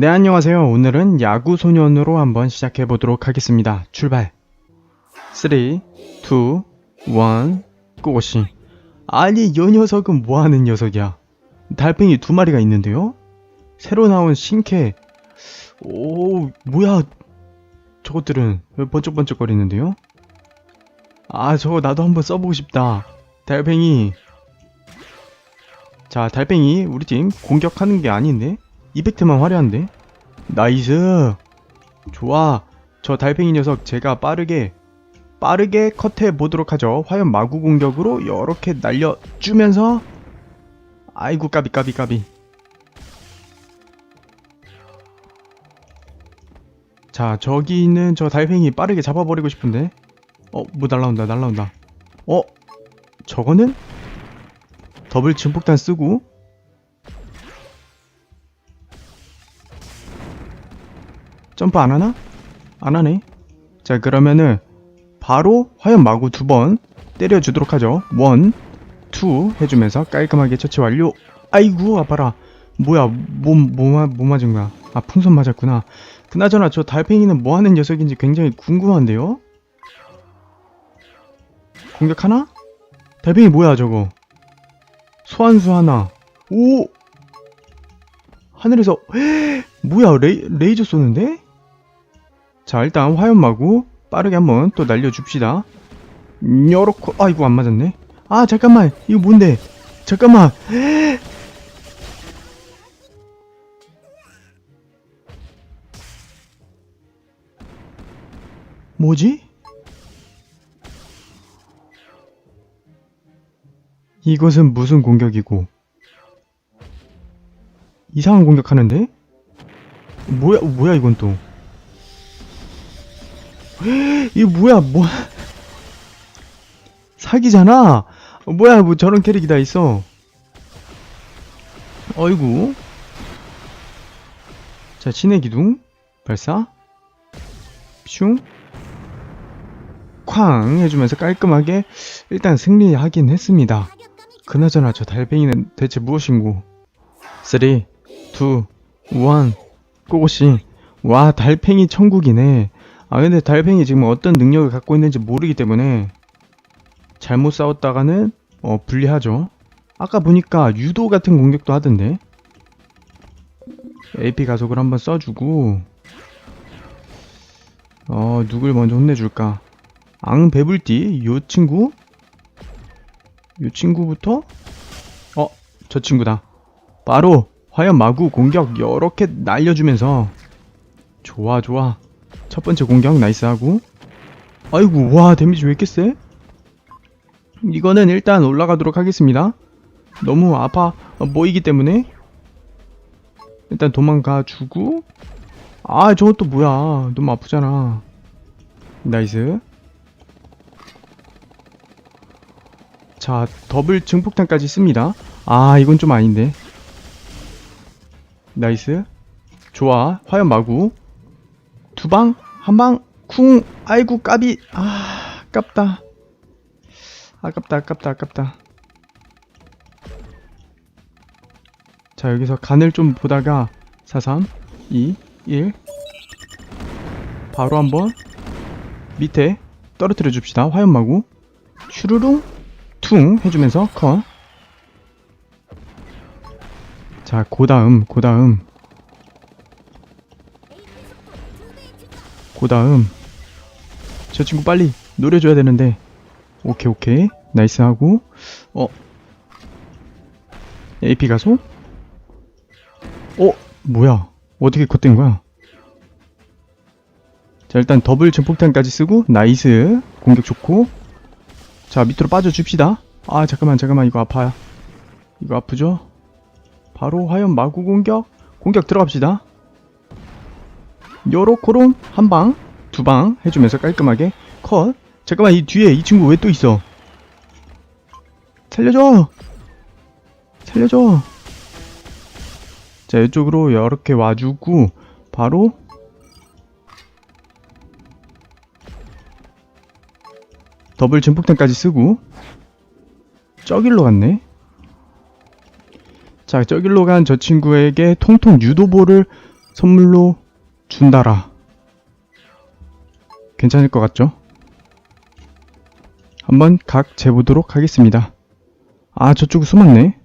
네, 안녕하세요. 오늘은 야구 소년으로 한번 시작해 보도록 하겠습니다. 출발. 3, 2, 1, 고고씨. 아니, 이 녀석은 뭐 하는 녀석이야? 달팽이 두 마리가 있는데요? 새로 나온 신캐. 오, 뭐야. 저것들은 왜 번쩍번쩍거리는데요? 아, 저거 나도 한번 써보고 싶다. 달팽이. 자, 달팽이, 우리 팀 공격하는 게 아닌데? 이펙트만 화려한데? 나이스! 좋아. 저 달팽이 녀석 제가 빠르게, 빠르게 컷해 보도록 하죠. 화염 마구 공격으로 이렇게 날려주면서, 아이고, 까비, 까비, 까비. 자, 저기 있는 저 달팽이 빠르게 잡아버리고 싶은데? 어, 뭐 날라온다, 날라온다. 어? 저거는? 더블 증폭탄 쓰고, 점프 안 하나? 안 하네. 자, 그러면은 바로 화염 마구 두 번 때려주도록 하죠. 원, 투 해주면서 깔끔하게 처치 완료. 아이고, 아파라. 뭐야, 뭐, 뭐, 마- 뭐 맞은 거야? 아, 풍선 맞았구나. 그나저나 저 달팽이는 뭐 하는 녀석인지 굉장히 궁금한데요? 공격하나? 달팽이 뭐야, 저거? 소환수 하나. 오! 하늘에서, 뭐야, 레이, 레이저 쏘는데? 자, 일단 화염마구 빠르게 한번 또 날려줍시다. 요렇게, 아이고, 안 맞았네. 아, 잠깐만, 이거 뭔데? 잠깐만. 뭐지? 이것은 무슨 공격이고? 이상한 공격하는데? 뭐야, 뭐야, 이건 또. 이거 뭐야, 뭐. 사기잖아? 어, 뭐야, 뭐 저런 캐릭이 다 있어. 어이구. 자, 신의 기둥. 발사. 슝. 쾅 해주면서 깔끔하게 일단 승리하긴 했습니다. 그나저나 저 달팽이는 대체 무엇인고? 3, 2, 1, 고고씨. 와, 달팽이 천국이네. 아, 근데 달팽이 지금 어떤 능력을 갖고 있는지 모르기 때문에 잘못 싸웠다가는 어, 불리하죠. 아까 보니까 유도 같은 공격도 하던데. AP 가속을 한번 써주고 어, 누굴 먼저 혼내줄까? 앙 배불띠, 요 친구? 요 친구부터? 어, 저 친구다. 바로 화염 마구 공격 이렇게 날려주면서 좋아 좋아 첫 번째 공격 나이스하고. 아이고 와 데미지 왜 이렇게 세? 이거는 일단 올라가도록 하겠습니다. 너무 아파 보이기 때문에. 일단 도망가 주고. 아 저것도 뭐야. 너무 아프잖아. 나이스. 자 더블 증폭탄까지 씁니다. 아 이건 좀 아닌데. 나이스. 좋아. 화염 마구. 두방 한방 쿵. 아이고 까비. 아 아깝다. 아깝다 아깝다 아깝다. 자 여기서 간을 좀 보다가 4 3 2 1 바로 한번 밑에 떨어뜨려 줍시다. 화염 마구. 슈르릉 퉁 해주면서 컷. 자, 그 다음, 그 다음. 그 다음. 저 친구 빨리 노려줘야 되는데. 오케이, 오케이. 나이스 하고. 어. AP 가소? 어? 뭐야. 어떻게 컷된 거야? 자, 일단 더블 증폭탄까지 쓰고, 나이스. 공격 좋고. 자, 밑으로 빠져줍시다. 아, 잠깐만, 잠깐만. 이거 아파요. 이거 아프죠? 바로 화염 마구 공격 공격 들어갑시다 요로코롬 한 방 두 방 해주면서 깔끔하게 컷. 잠깐만 이 뒤에 이 친구 왜 또 있어? 살려줘! 살려줘! 자 이쪽으로 이렇게 와주고 바로 더블 증폭탄까지 쓰고 저길로 갔네. 자, 저길로 간 저 친구에게 통통 유도볼을 선물로 준다라. 괜찮을 것 같죠? 한번 각 재보도록 하겠습니다. 아, 저쪽 숨었네.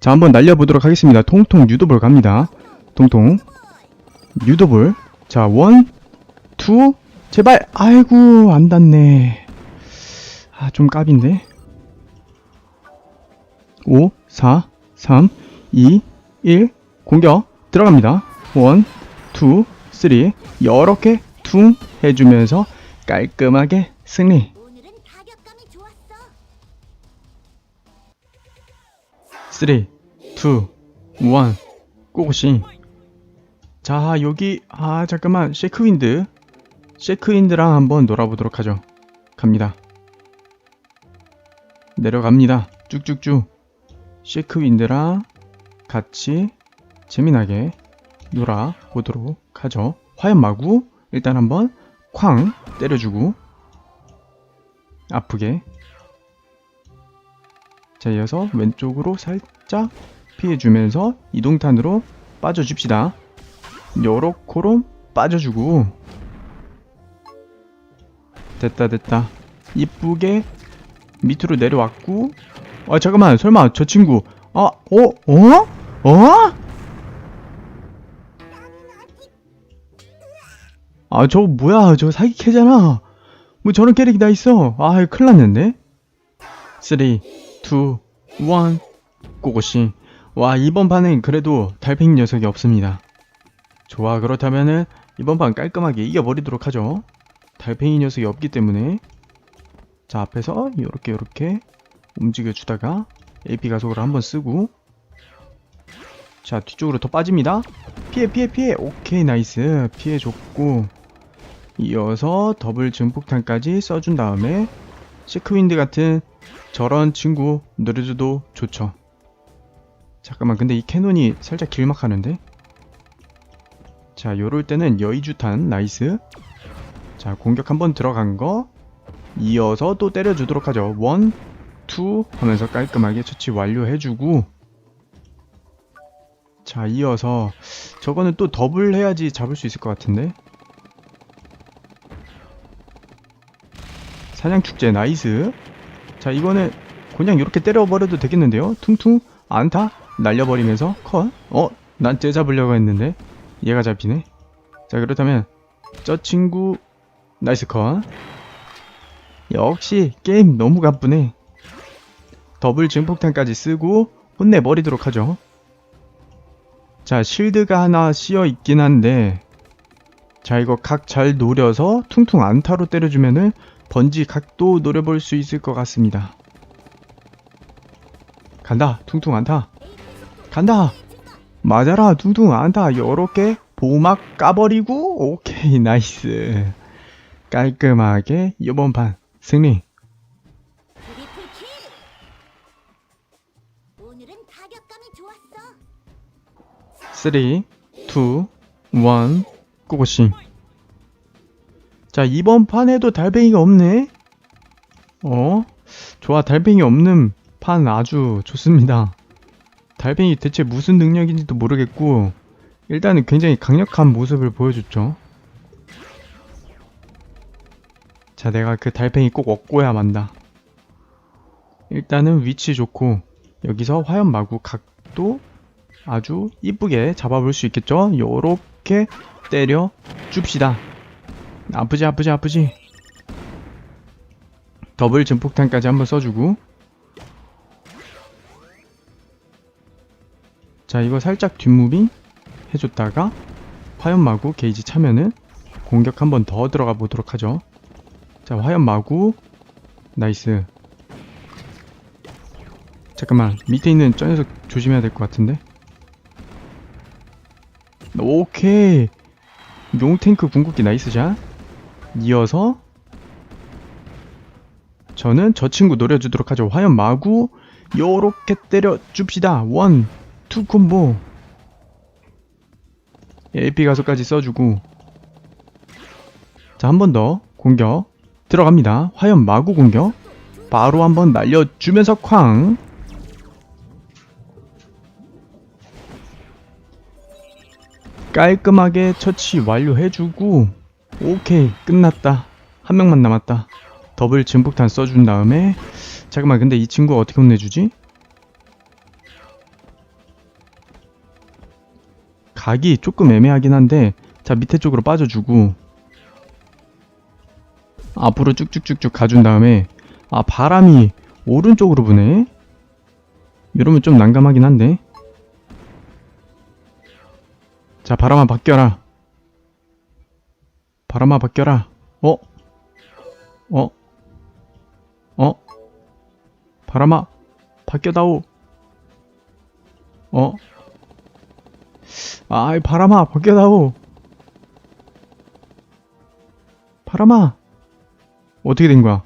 자, 한번 날려보도록 하겠습니다. 통통 유도볼 갑니다. 통통. 유도볼. 자, 원, 투, 제발! 아이고, 안 닿네. 아, 좀 깝인데. 5, 4, 3, 2, 1, 공격 들어갑니다. 1, 2, 3, 여러 개퉁 해주면서 깔끔하게 승리. 3, 2, 1, 고고싱. 자, 여기, 아, 잠깐만, 쉐크윈드. 쉐크윈드랑 한번 놀아보도록 하죠. 갑니다. 내려갑니다. 쭉쭉쭉. 쉐크윈드랑 같이 재미나게 놀아보도록 하죠. 화염마구, 일단 한번 쾅 때려주고, 아프게. 자, 이어서 왼쪽으로 살짝 피해주면서 이동탄으로 빠져줍시다. 요렇코롬 빠져주고 됐다 됐다 이쁘게 밑으로 내려왔고 아 잠깐만 설마 저 친구 아 어? 어? 어? 아저 뭐야? 저 사기 캐잖아. 뭐 저런 캐릭이 다 있어. 아 큰일 났는데? 3 2 1 고고씨. 와 이번 판은 그래도 달팽이 녀석이 없습니다. 좋아 그렇다면은 이번 판 깔끔하게 이겨버리도록 하죠. 달팽이 녀석이 없기 때문에. 자 앞에서 요렇게 요렇게 움직여주다가 AP 가속을 한번 쓰고. 자 뒤쪽으로 더 빠집니다. 피해 피해 피해. 오케이 나이스. 피해줬고 이어서 더블 증폭탄까지 써준 다음에 시크윈드 같은 저런 친구 노려줘도 좋죠. 잠깐만 근데 이 캐논이 살짝 길막하는데? 자 요럴 때는 여의주탄 나이스. 자 공격 한번 들어간 거 이어서 또 때려주도록 하죠. 원, 투 하면서 깔끔하게 처치 완료해주고. 자 이어서 저거는 또 더블 해야지 잡을 수 있을 것 같은데 사냥축제 나이스. 자 이거는 그냥 이렇게 때려버려도 되겠는데요? 퉁퉁 안타 날려버리면서 컷. 어? 난쟤 잡으려고 했는데 얘가 잡히네. 자 그렇다면 저 친구 나이스 컷. 역시 게임 너무 가쁘네. 더블 증폭탄까지 쓰고 혼내버리도록 하죠. 자 실드가 하나 씌어 있긴 한데 자 이거 각 잘 노려서 퉁퉁 안타로 때려주면은 번지 각도 노려볼 수 있을 것 같습니다. 간다 퉁퉁 안타. 간다. 맞아라 퉁퉁 안타. 요렇게 보막 까버리고 오케이 나이스. 깔끔하게 이번 판 승리. 트리플 킬. 오늘은 타격감이 좋았어. 3 2 1 고고싱 자 이번 판에도 달팽이가 없네. 어? 좋아 달팽이 없는 판 아주 좋습니다. 달팽이 대체 무슨 능력인지도 모르겠고 일단은 굉장히 강력한 모습을 보여줬죠. 자 내가 그 달팽이 꼭 얻고야 만다. 일단은 위치 좋고 여기서 화염 마구 각도 아주 이쁘게 잡아볼 수 있겠죠? 요렇게 때려 줍시다. 아프지 아프지 아프지. 더블 증폭탄까지 한번 써주고 자 이거 살짝 뒷무빙 해줬다가 화염마구 게이지 차면은 공격 한번 더 들어가 보도록 하죠. 자 화염마구 나이스. 잠깐만 밑에 있는 저 녀석 조심해야 될 것 같은데. 오케이 용탱크 궁극기 나이스 샷 이어서 저는 저 친구 노려주도록 하죠. 화염 마구 요렇게 때려 줍시다. 원, 투 콤보. AP 가속까지 써주고. 자 한 번 더 공격 들어갑니다. 화염 마구 공격. 바로 한 번 날려주면서 쾅. 깔끔하게 처치 완료해주고 오케이 끝났다. 한 명만 남았다. 더블 증폭탄 써준 다음에 잠깐만 근데 이 친구 어떻게 혼내주지? 각이 조금 애매하긴 한데 자 밑에 쪽으로 빠져주고 앞으로 쭉쭉쭉쭉 가준 다음에 아 바람이 오른쪽으로 부네? 이러면 좀 난감하긴 한데. 자 바람아 바뀌어라 바람아 바뀌어라 어? 어? 어? 바람아 바뀌어다오 어? 아이 바람아 바뀌어다오 바람아 어떻게 된 거야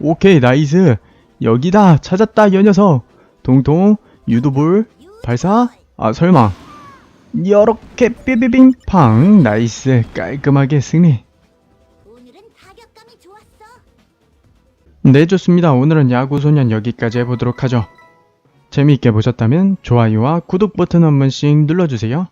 오케이 나이스 여기다 찾았다 이 녀석 동동 유도볼 발사 아 설마 이렇게 삐비빙 팡 나이스 깔끔하게 승리. 오늘은 타격감이 좋았어. 네 좋습니다. 오늘은 야구소년 여기까지 해보도록 하죠. 재미있게 보셨다면 좋아요와 구독 버튼 한 번씩 눌러주세요